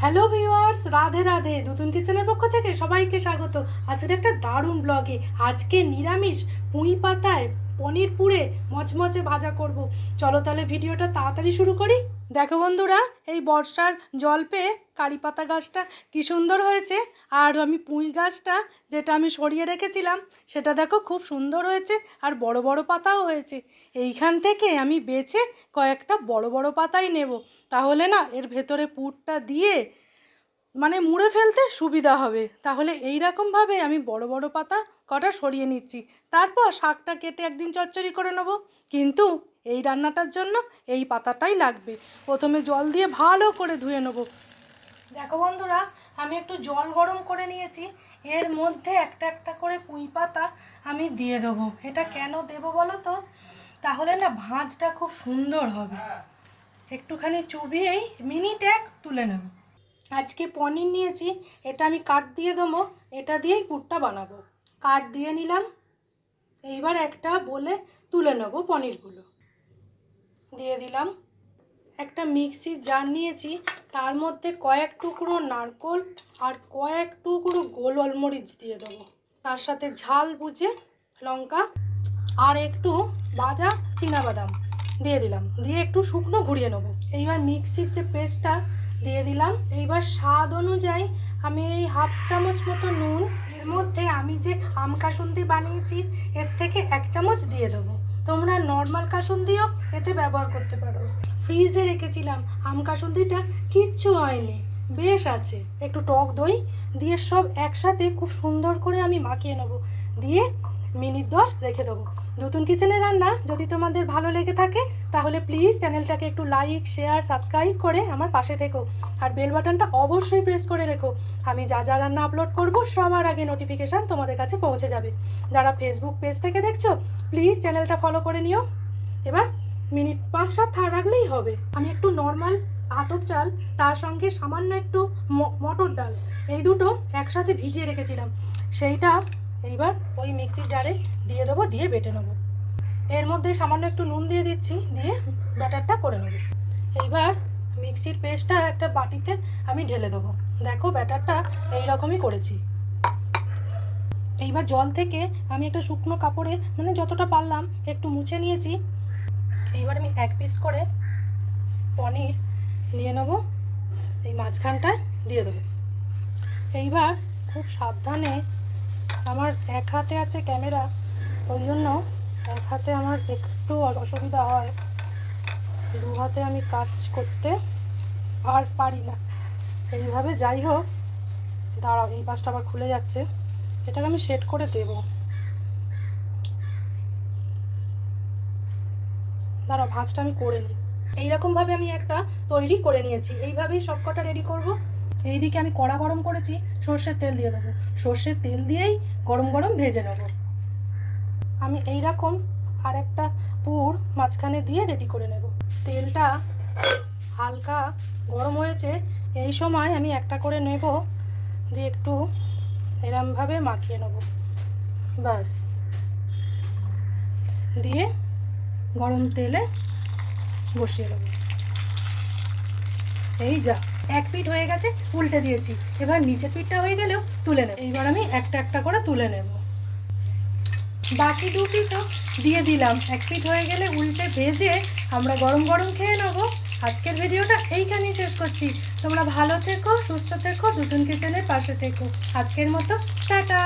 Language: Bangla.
Hello viewers Radhe Radhe. নতুন কিচেনের পক্ষ থেকে সবাইকে স্বাগত। আজকের একটা দারুণ ব্লগে আজকে নিরামিষ পুঁই পাতায় পনির পুড়ে মচমচে ভাজা করব। চলো তাহলে ভিডিওটা তাড়াতাড়ি শুরু করি। দেখো বন্ধুরা, এই বর্ষার জল পেয়ে কারি পাতা গাছটা কী সুন্দর হয়েছে। আর আমি পুঁই গাছটা যেটা আমি সরিয়ে রেখেছিলাম, সেটা দেখো খুব সুন্দর হয়েছে আর বড় বড় পাতাও হয়েছে। এইখান থেকে আমি বেছে কয়েকটা বড় বড় পাতাই নেব। তাহলে না, এর ভেতরে পুরটা দিয়ে মানে মুড়ে ফেলতে সুবিধা হবে। তাহলে এই রকমভাবে আমি বড় বড় পাতা কটা সরিয়ে নিচ্ছি। তারপর শাকটা কেটে একদিন চচ্চড়ি করে নেব। কিন্তু এই রান্নাটার জন্য এই পাতাটাই লাগবে। প্রথমে জল দিয়ে ভালো করে ধুয়ে নেব। দেখো বন্ধুরা, আমি একটু জল গরম করে নিয়েছি। এর মধ্যে একটা একটা করে পুঁই পাতা আমি দিয়ে দেবো। এটা কেন দেবো বলো তো? তাহলে না ভাঁজটা খুব সুন্দর হবে। একটুখানি চুবিয়েই মিনিট এক তুলে নেব। আজকে পনির নিয়েছি, এটা আমি কাঠ দিয়ে দেবো, এটা দিয়েই পুরটা বানাবো। কাঠ দিয়ে নিলাম, এইবার একটা বলে তুলে নেব পনিরগুলো। দিয়ে দিলাম, একটা মিক্সির জার নিয়েছি, তার মধ্যে কয়েক টুকরো নারকোল আর কয়েক টুকরো গোল অলমরিচ দিয়ে দেবো। তার সাথে ঝাল বুঝে লঙ্কা আর একটু ভাজা বাদাম দিয়ে দিলাম। দিয়ে একটু শুকনো ঘুরিয়ে নেব। এইবার মিক্সির যে পেস্টটা দিয়ে দিলাম। এইবার স্বাদ অনুযায়ী আমি এই হাফ চামচ মতো নুন, এর মধ্যে আমি যে আম কাসুন্দি বানিয়েছি, এর থেকে এক চামচ দিয়ে দেবো। তোমরা নর্মাল কাসুন্দিও এতে ব্যবহার করতে পারো। ফ্রিজে রেখেছিলাম, আম কাসুন্দিটা কিচ্ছু হয়নি, বেশ আছে। একটু টক দই দিয়ে সব একসাথে খুব সুন্দর করে আমি মাখিয়ে নেব। দিয়ে মিনিট দশ রেখে দেবো। নতুন কিচেনের রান্না যদি তোমাদের ভালো লেগে থাকে, তাহলে প্লিজ চ্যানেলটাকে একটু লাইক শেয়ার সাবস্ক্রাইব করে আমার পাশে থেকো। আর বেল বাটনটা অবশ্যই প্রেস করে রেখো। আমি যা যা রান্না আপলোড করব সবার আগে নোটিফিকেশান তোমাদের কাছে পৌঁছে যাবে। যারা ফেসবুক পেজ থেকে দেখছ প্লিজ চ্যানেলটা ফলো করে নিও। এবার মিনিট পাঁচ সাত থা রাখলেই হবে। আমি একটু নর্মাল আতপ চাল, তার সঙ্গে সামান্য একটু মটর ডাল, এই দুটো একসাথে ভিজিয়ে রেখেছিলাম। সেইটা এইবার ওই মিক্সির জারে দিয়ে দেবো, দিয়ে বেটে নেব। এর মধ্যে সামান্য একটু নুন দিয়ে দিচ্ছি, দিয়ে ব্যাটারটা করে নেব। এইবার মিক্সির পেস্টটা একটা বাটিতে আমি ঢেলে দেবো। দেখো ব্যাটারটা এই রকমই করেছি। এইবার জল থেকে আমি একটা শুকনো কাপড়ে মানে যতটা পারলাম, একটু মুছে নিয়েছি। এইবার আমি এক পিস করে পনির নিয়ে নেব। এই মাঝখানটায় দিয়ে দেবো। এইবার খুব সাবধানে আমার এক হাতে আছে ক্যামেরা, ওই জন্য এক হাতে আমার একটু অসুবিধা হয়। দু হাতে আমি কাজ করতে আর পারি না। এইভাবে যাই হোক, দাঁড়াও, এই পাশটা আবার খুলে যাচ্ছে। এটাকে আমি সেট করে দেব। দাঁড়াও, ভাঁজটা আমি করে নিই। এইরকমভাবে আমি একটা তৈরি করে নিয়েছি। এইভাবেই সব কটা রেডি করব। এইদিকে আমি কড়া গরম করেছি, সর্ষের তেল দিয়ে দেবো। সর্ষের তেল দিয়েই গরম গরম ভেজে নেব। আমি এই রকম আর একটা পুর মাঝখানে দিয়ে রেডি করে নেব। তেলটা হালকা গরম হয়েছে, এই সময় আমি একটা করে নেব, দিয়ে একটু এরমভাবে মাখিয়ে নেব। ব্যাস। দিয়ে গরম তেলে বসিয়ে নেব এই যা। এক পিঠ হয়ে গেছে, উল্টে দিয়েছি। এবার নিচের পিঠটা হয়ে গেলেও তুলে নেব। এইবার আমি একটা একটা করে তুলে নেব। বাকি দু পিসও দিয়ে দিলাম। এক পিঠ হয়ে গেলে উল্টে ভেজে আমরা গরম গরম খেয়ে নেব। আজকের ভিডিওটা এইখানেই শেষ করছি। তোমরা ভালো থেকো, সুস্থ থেকো দুজন কিচেনের পাশে থেকো। আজকের মতো, টাটা!